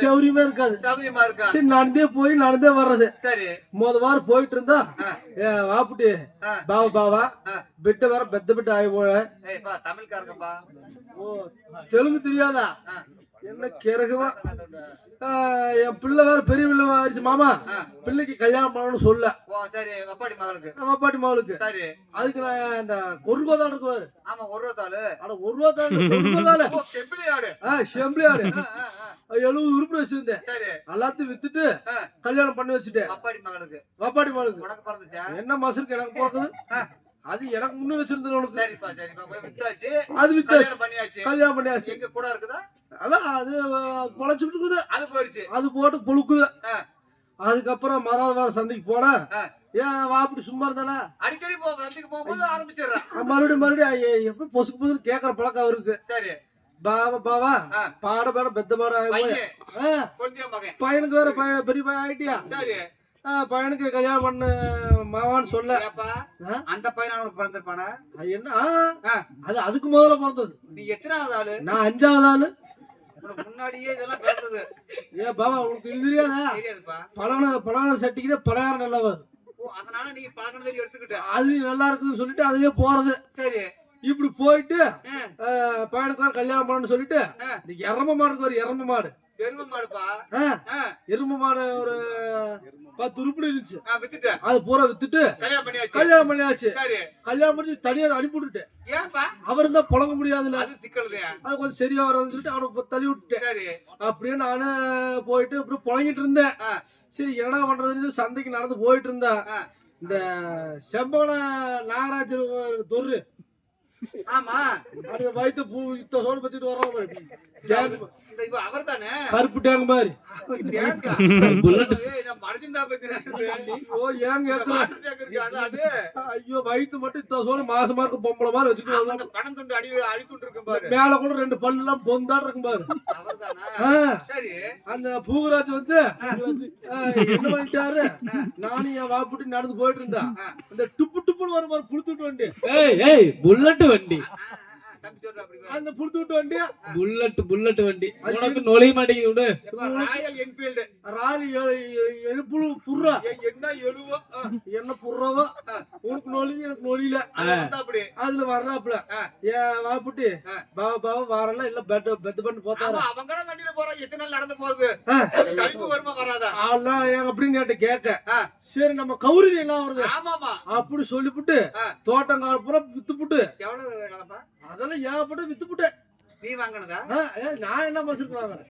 சௌரியமா இருக்காது. சரி நடந்தே போய் நடந்தே வர்றது. சரி. மொத வாரம் போயிட்டு இருந்தா வாப்புட்டு பாவா பாவா பிட்ட வர பெத்த பிட்ட ஆகி தெலுங்கு தெரியாதா? என்ன கிறகுவா என் பிள்ளை வேற பெரிய பிள்ளை ஆயிடுச்சு. மாமா. பிள்ளைக்கு கல்யாணம் பண்ணணும்னு சொல்ல. ஓ சரி வப்பாடி மகளுக்கு. நம்ம மகளுக்கு. சரி. அதுக்கு நான் இந்த கொருகோதான் இருக்குவாரு ஆமா ஒரு தாளு ஆனா ஒரு கொருகோதால ஓ கெம்பிளி ஆடு ஆ செம்பிளி ஆடு. எழுபது உருப்படி வச்சிருந்தேன். சரி. எல்லாத்தையும் வித்துட்டு. கல்யாணம் பண்ணி வச்சுட்டேன். வப்பாடி மகளுக்கு. வாப்பாடி மகளுக்கு. உனக்கு பிறந்துச்சா? என்ன மாசத்துக்கு எனக்கு பிறக்குது. அது எனக்கு முன்ன வச்சிருந்தது உனக்கு. சரிப்பா சரிப்பா. வித்தாச்சு. அது வித்தாச்சு. கல்யாணம் பண்ணியாச்சு. கல்யாணம் பண்ணியாச்சு. எங்க கூட இருக்குதா? அதான் அது பொழைச்சுட்டு இருக்குது அது போயிடுச்சு. அது போட்டு புழுக்குது. அதுக்கப்புறம் மறாவது சந்தைக்கு போனா. ஏன் வா அப்படி சும்மா இருந்தானா? அடிக்கடி போ வண்டிக்கு போகும்போது ஆரம்பிச்சிடுறான். மறுபடியும் மறுபடியும் எப்படி பொசுக்கு பொசுக்கு கேக்குற பழக்கம் இருக்கு சரி. பாவா. பாவா. பாட பாட பெத்த பாட பையனுக்கு வேற பையன் பெரிய பையன் ஆயிட்டியா? சரி. பையனுக்கு கல்யாணம் பண்ண மாவான்னு சொல்ல? அந்த பையன் அவனுக்கு பிறந்திருப்பானா? என்ன. அது அதுக்கு முதல்ல பிறந்தது. நீ எத்தனாவது ஆளு? நான் அஞ்சாவது ஆளு. முன்னாடியே இதெல்லாம் பிறந்தது ஏ பாபா உனக்கு இது தெரியாதா? தெரியாதுப்பா. பழன பழன சட்டிக்கு தான் பலகாரம் நல்லா வரும் அதனால நீ எடுத்துக்கிட்ட. அது நல்லா இருக்குன்னு சொல்லிட்டு அதுலயே போறது. சரி. இப்படி போயிட்டு பையனுக்கு கல்யாணம் பண்ணணும்னு சொல்லிட்டு. இந்த எரம மாடுக்கு ஒரு எரம மாடு. எருமை மாடுப்பா. எரும மாடு ஒரு பத்து உருப்படி இருந்துச்சு. வித்துட்டேன் அது பூரா வித்துட்டு கல்யாணம் பண்ணியாச்சு. கல்யாணம் பண்ணியாச்சு. சரி. கல்யாணம் பண்ணி தனியா அனுப்பி விட்டுட்டேன் ஏன்பா? அவர் தான் புழங்க முடியாதுல்ல. அது சிக்கல்தான் அது கொஞ்சம் சரியா வராதுன்னு சொல்லிட்டு அவனை தள்ளி விட்டுட்டேன் சரி. அப்படியே நானு போயிட்டு இப்படி புழங்கிட்டு இருந்தேன். சரி என்னடா பண்றதுன்னு சந்தைக்கு நடந்து போயிட்டு இருந்தேன். இந்த செம்பன நாகராஜர் தொரு ஆமா. அந்த வயிற்று பூ இத்த சோடு பத்திட்டு தானே கருப்பு டேங்க் மாதிரி. ஐயோ வயிற்று மட்டும் இத்த சோடு மாசமா இருக்கு பொம்பளை மாதிரி பணம் துண்டு அடி அழித்துட்டு இருக்கும் பாரு. மேல கூட ரெண்டு பல்லு எல்லாம் பொந்தாட்டு இருக்கும் பாரு அந்த பூகராஜ் வந்து என்ன பண்ணிட்டாரு? நானும் என் வாப்புட்டி நடந்து போயிட்டு இருந்தா அந்த டுப்பு டுப்புன்னு வரும் பாரு புளுத்துட்டு வண்டி. ஏய் ஏய் புல்லட் வண்டி. அந்த புளுத்துட்டு வண்டி புல்லட் புல்லட் வண்டி. உனக்கு நுழைய மாட்டேங்குது விடு. Royal Enfield. ராலி எழுப்புழு புர்றா. என்ன எழுவோ? என்ன புர்றவோ? உனக்கு நொழிஞ்சு எனக்கு நொழியில. அதுல வர்றாப்புல. ஏன் வாப்புட்டி. பாவ பாவ வாரலாம் இல்ல பெட் பெட் பண்ணி போத்தாரா? அவங்க போறான் எத்தனை நாள் நடந்து போகுது? ஆ. சளிப்பு வருமா வராதா? அதெல்லாம் அப்படின்னு கேட்ட கேட்க. சரி நம்ம கௌரி என்ன வருது ஆமாமா அப்படி சொல்லிப்புட்டு ஆ. தோட்டங்கால பூரா வித்துப்புட்டு. எவ்வளவு அதெல்லாம் ஏகப்பட்டு வித்துப்புட்டேன் நீ வாங்கினதா? நான் என்ன பஸ்ஸுக்கு வாங்குறேன்?